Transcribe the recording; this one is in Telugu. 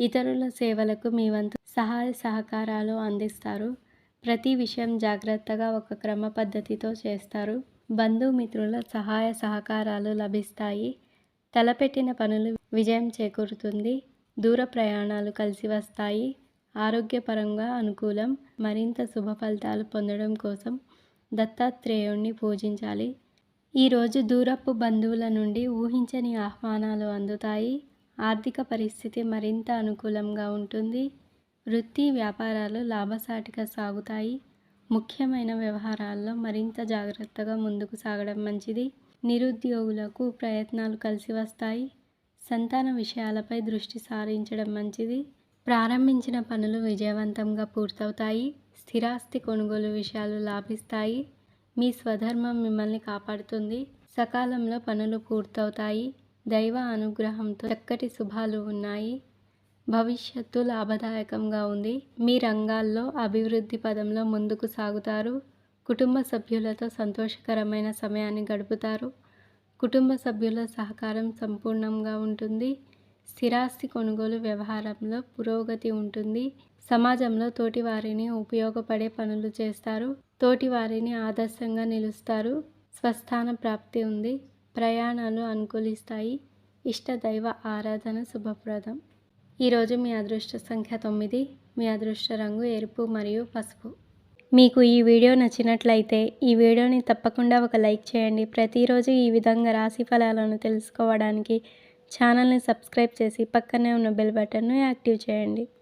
ఇతరుల సేవలకు మీ వంతు సహాయ సహకారాలు అందిస్తారు. ప్రతి విషయం జాగ్రత్తగా ఒక క్రమ పద్ధతితో చేస్తారు. బంధుమిత్రుల సహాయ సహకారాలు లభిస్తాయి. తలపెట్టిన పనులు విజయం చేకూరుతుంది. దూర ప్రయాణాలు కలిసి వస్తాయి. ఆరోగ్యపరంగా అనుకూలం. మరింత శుభ ఫలితాలు పొందడం కోసం దత్తాత్రేయుణ్ణి పూజించాలి. ఈరోజు దూరపు బంధువుల నుండి ఊహించని ఆహ్వానాలు అందుతాయి. ఆర్థిక పరిస్థితి మరింత అనుకూలంగా ఉంటుంది. వృత్తి వ్యాపారాలు లాభసాటిగా సాగుతాయి. ముఖ్యమైన వ్యవహారాల్లో మరింత జాగ్రత్తగా ముందుకు సాగడం మంచిది. నిరుద్యోగులకు ప్రయత్నాలు కలిసి వస్తాయి. సంతాన విషయాలపై దృష్టి సారించడం మంచిది. ప్రారంభించిన పనులు విజయవంతంగా పూర్తవుతాయి. స్థిరాస్తి కొనుగోలు విషయాలు లాభిస్తాయి. మీ స్వధర్మం మిమ్మల్ని కాపాడుతుంది. సకాలంలో పనులు పూర్తవుతాయి. దైవ అనుగ్రహంతో చక్కటి శుభాలు ఉన్నాయి. భవిష్యత్తు లాభదాయకంగా ఉంది. మీ రంగాల్లో అభివృద్ధి పదంలో ముందుకు సాగుతారు. కుటుంబ సభ్యులతో సంతోషకరమైన సమయాన్ని గడుపుతారు. కుటుంబ సభ్యుల సహకారం సంపూర్ణంగా ఉంటుంది. స్థిరాస్తి కొనుగోలు వ్యవహారంలో పురోగతి ఉంటుంది. సమాజంలో తోటివారిని ఉపయోగపడే పనులు చేస్తారు. తోటివారిని ఆదర్శంగా నిలుస్తారు. స్వస్థాన ప్రాప్తి ఉంది. ప్రయాణాలు అనుకూలిస్తాయి. ఇష్ట దైవ ఆరాధన శుభప్రదం. ఈరోజు మీ అదృష్ట సంఖ్య తొమ్మిది. మీ అదృష్ట రంగు ఎరుపు మరియు పసుపు. మీకు ఈ వీడియో నచ్చినట్లయితే ఈ వీడియోని తప్పకుండా ఒక లైక్ చేయండి. ప్రతిరోజు ఈ విధంగా రాశి ఫలాలను తెలుసుకోవడానికి ఛానల్ని సబ్స్క్రైబ్ చేసి పక్కనే ఉన్న బెల్ బటన్ను యాక్టివ్ చేయండి.